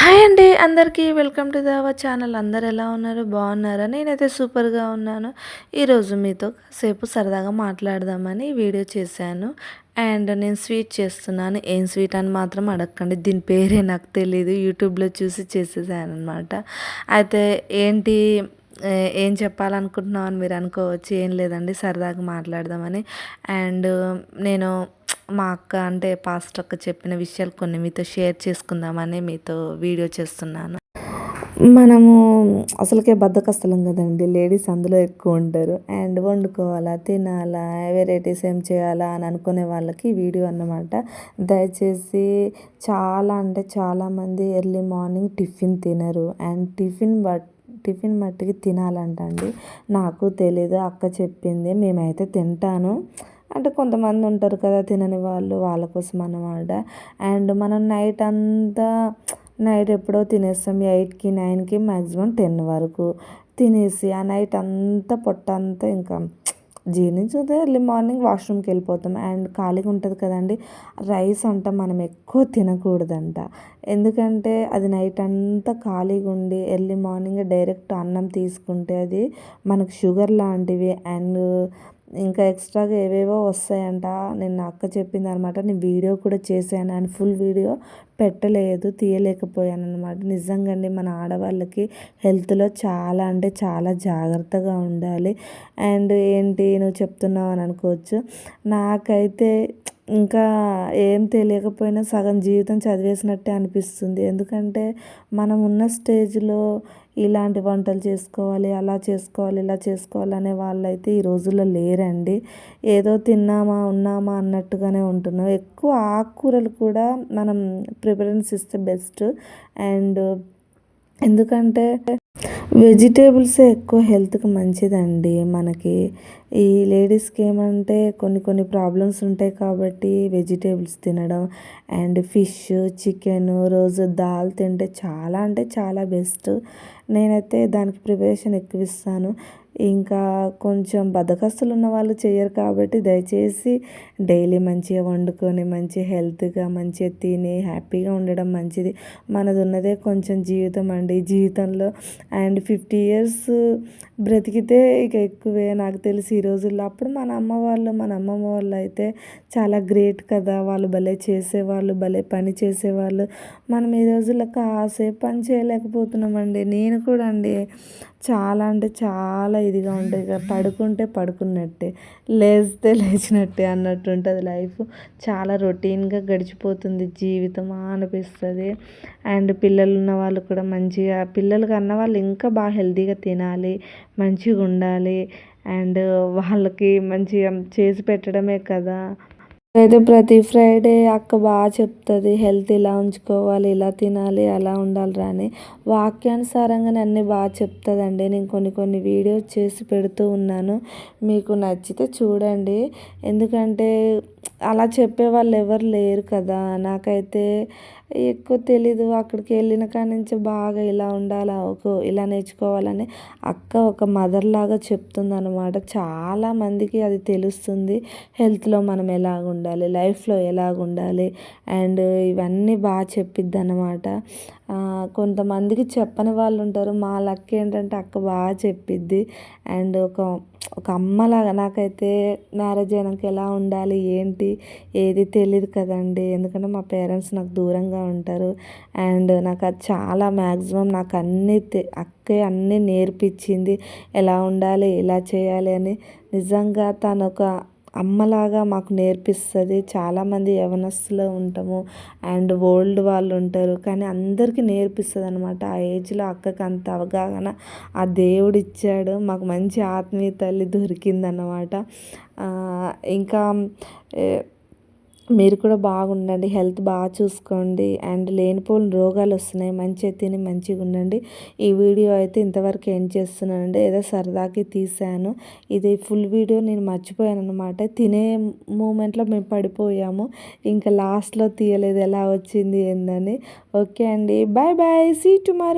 Hi అండి అందరికీ welcome to దవ channel. అందరు ఎలా ఉన్నారు? బాగున్నారా? నేనైతే సూపర్గా ఉన్నాను. ఈరోజు మీతో సేపు సరదాగా మాట్లాడదామని వీడియో చేశాను. అండ్ నేను స్వీట్ చేస్తున్నాను. ఏం స్వీట్ అని మాత్రం అడగకండి. దీని పేరే నాకు తెలియదు యూట్యూబ్లో చూసి చేసేసాను అనమాట అయితే ఏంటి ఏం చెప్పాలనుకుంటున్నావు అని మీరు అనుకోవచ్చు. ఏం లేదండి. సరదాగా మాట్లాడదామని. అండ్ నేను మా అక్క అంటే పాస్టర్ అక్క చెప్పిన విషయాలు కొన్ని మీతో షేర్ చేసుకుందామని మీతో వీడియో చేస్తున్నాను. మనము అసలుకే బద్దకస్తలం కదండి. లేడీస్ అందులో ఎక్కువ ఉంటారు అండ్ వండుకోవాలా తినాలా వెరైటీస్ ఏం చేయాలా అని అనుకునే వాళ్ళకి వీడియో అన్నమాట. దయచేసి చాలా అంటే చాలామంది ఎర్లీ మార్నింగ్ టిఫిన్ తినరు. అండ్ టిఫిన్ బట్ టిఫిన్ మట్టికి తినాలంట అండి నాకు తెలీదు అక్క చెప్పింది మేమైతే తింటాను. అంటే కొంతమంది ఉంటారు కదా తినని వాళ్ళు వాళ్ళ కోసం అన్నమాట. అండ్ మనం నైట్ అంతా నైట్ ఎప్పుడో తినేస్తాం ఎయిట్కి నైన్కి మ్యాక్సిమం టెన్ వరకు. తినేసి ఆ నైట్ అంతా పొట్ట అంతా ఇంకా జీర్ణించుకుంటే ఎర్లీ మార్నింగ్ వాష్రూమ్కి వెళ్ళిపోతాం. అండ్ ఖాళీగా ఉంటుంది కదండి రైస్ అంట మనం ఎక్కువ తినకూడదంట. ఎందుకంటే అది నైట్ అంతా ఖాళీగా ఉండి ఎర్లీ మార్నింగ్ డైరెక్ట్ అన్నం తీసుకుంటే అది మనకు షుగర్ లాంటివి అండ్ ఇంకా ఎక్స్ట్రాగా ఏవేవో వస్తాయంట. నేను అక్క చెప్పింది అనమాట నేను వీడియో కూడా చేశాను అండ్ ఫుల్ వీడియో పెట్టలేదు తీయలేకపోయాను అనమాట నిజంగా మన ఆడవాళ్ళకి హెల్త్లో చాలా అంటే చాలా జాగ్రత్తగా ఉండాలి. అండ్ ఏంటి నువ్వు చెప్తున్నావు అని అనుకోవచ్చు. నాకైతే ఇంకా ఏం తెలియకపోయినా సగం జీవితం చదివేసినట్టే అనిపిస్తుంది. ఎందుకంటే మనం ఉన్న స్టేజ్లో ఇలాంటి వంటలు చేసుకోవాలి అలా చేసుకోవాలి ఇలా చేసుకోవాలి అనే వాళ్ళైతే ఈ రోజుల్లో లేరండి. ఏదో తిన్నామా ఉన్నామా అన్నట్టుగానే ఉంటున్నాం. ఎక్కువ ఆకుకూరలు కూడా మనం ప్రిఫరెన్స్ ఇస్తే బెస్ట్. అండ్ ఎందుకంటే వెజిటేబుల్సే ఎక్కువ హెల్త్కి మంచిదండి మనకి. ఈ లేడీస్కి ఏమంటే కొన్ని కొన్ని ప్రాబ్లమ్స్ ఉంటాయి కాబట్టి వెజిటేబుల్స్ తినడం అండ్ ఫిష్ చికెన్ రోజు దాల్ తింటే చాలా అంటే చాలా బెస్ట్. నేనైతే దానికి ప్రిపరేషన్ ఎక్కువ ఇస్తాను ఇంకా కొంచెం బద్దకస్తులు ఉన్న వాళ్ళు చేయరు కాబట్టి దయచేసి డైలీ మంచిగా వండుకొని మంచి హెల్త్గా మంచిగా తిని హ్యాపీగా ఉండడం మంచిది. మనది ఉన్నదే కొంచెం జీవితం అండి. జీవితంలో అండ్ ఫిఫ్టీ ఇయర్స్ బ్రతికితే ఇక ఎక్కువే. నాకు తెలిసి ఈ రోజుల్లో. అప్పుడు మన అమ్మ వాళ్ళు మన అమ్మమ్మ వాళ్ళు అయితే చాలా గ్రేట్ కదా. వాళ్ళు భలే చేసేవాళ్ళు భలే పని చేసేవాళ్ళు. మనం ఈ రోజుల్లో కాసేపు పని చేయలేకపోతున్నామండి. నేను కూడా అండి చాలా అంటే చాలా ఇదిగా ఉంటుంది ఇక పడుకుంటే పడుకున్నట్టే లేస్తే లేచినట్టే అన్నట్టు ఉంటుంది లైఫ్. చాలా రొటీన్గా గడిచిపోతుంది జీవితం అనిపిస్తుంది. అండ్ పిల్లలు ఉన్న వాళ్ళు కూడా మంచిగా పిల్లలు కన్న వాళ్ళు ఇంకా బాగా హెల్తీగా తినాలి మంచిగా ఉండాలి. అండ్ వాళ్ళకి మంచిగా చేసి పెట్టడమే కదా. అయితే ప్రతి ఫ్రైడే అక్క బాగా చెప్తుంది హెల్త్ ఇలా ఉంచుకోవాలి ఇలా తినాలి అలా ఉండాలి అని. వాక్యానుసారంగానే అన్నీ బాగా చెప్తుందండి. నేను కొన్ని కొన్ని వీడియోస్ చేసి పెడుతూ ఉన్నాను. మీకు నచ్చితే చూడండి. ఎందుకంటే అలా చెప్పే వాళ్ళు ఎవరు లేరు కదా. నాకైతే ఎక్కువ తెలీదు అక్కడికి వెళ్ళిన కాడి నుంచి బాగా ఇలా ఉండాలా ఒక ఇలా నేర్చుకోవాలని అక్క ఒక మదర్ లాగా చెప్తుంది అనమాట చాలా మందికి అది తెలుస్తుంది హెల్త్లో మనం ఎలాగ ఉండాలి లైఫ్లో ఎలాగ ఉండాలి అండ్ ఇవన్నీ బాగా చెప్పిద్ది అనమాట కొంతమందికి చెప్పని వాళ్ళు ఉంటారు మా లక్ ఏంటంటే అక్క బాగా చెప్పిద్ది అండ్ ఒక ఒక అమ్మలాగా నాకైతే మ్యారేజ్ అయినాక ఎలా ఉండాలి ఏంటి ఏది తెలియదు కదండి. ఎందుకంటే మా పేరెంట్స్ నాకు దూరంగా ఉంటారు. అండ్ నాకు అది చాలా మ్యాక్సిమం నాకు అన్నీ అక్కే అన్నీ నేర్పించింది. ఎలా ఉండాలి ఎలా చేయాలి అని నిజంగా తను ఒక అమ్మలాగా మాకు నేర్పిస్తుంది. చాలామంది యవనస్తులో ఉంటాము. అండ్ ఓల్డ్ వాళ్ళు ఉంటారు. కానీ అందరికీ నేర్పిస్తుంది అనమాట ఆ ఏజ్లో అక్కకి అంత అవగాహన ఆ దేవుడు ఇచ్చాడు మాకు మంచి ఆత్మీయ తల్లి దొరికిందన్నమాట. ఇంకా మీరు కూడా బాగుండండి హెల్త్ బాగా చూసుకోండి అండ్ లేనిపోని రోగాలు వస్తున్నాయి మంచిగా తిని మంచిగా ఉండండి. ఈ వీడియో అయితే ఇంతవరకు ఏం చేస్తున్నానండి. ఏదో సరదాకి తీశాను. ఇది ఫుల్ వీడియో నేను మర్చిపోయాను అనమాట తినే మూమెంట్లో మేము పడిపోయాము. ఇంకా లాస్ట్లో తీయలేదు ఎలా వచ్చింది ఏందని. ఓకే అండి. Bye bye. See tomorrow.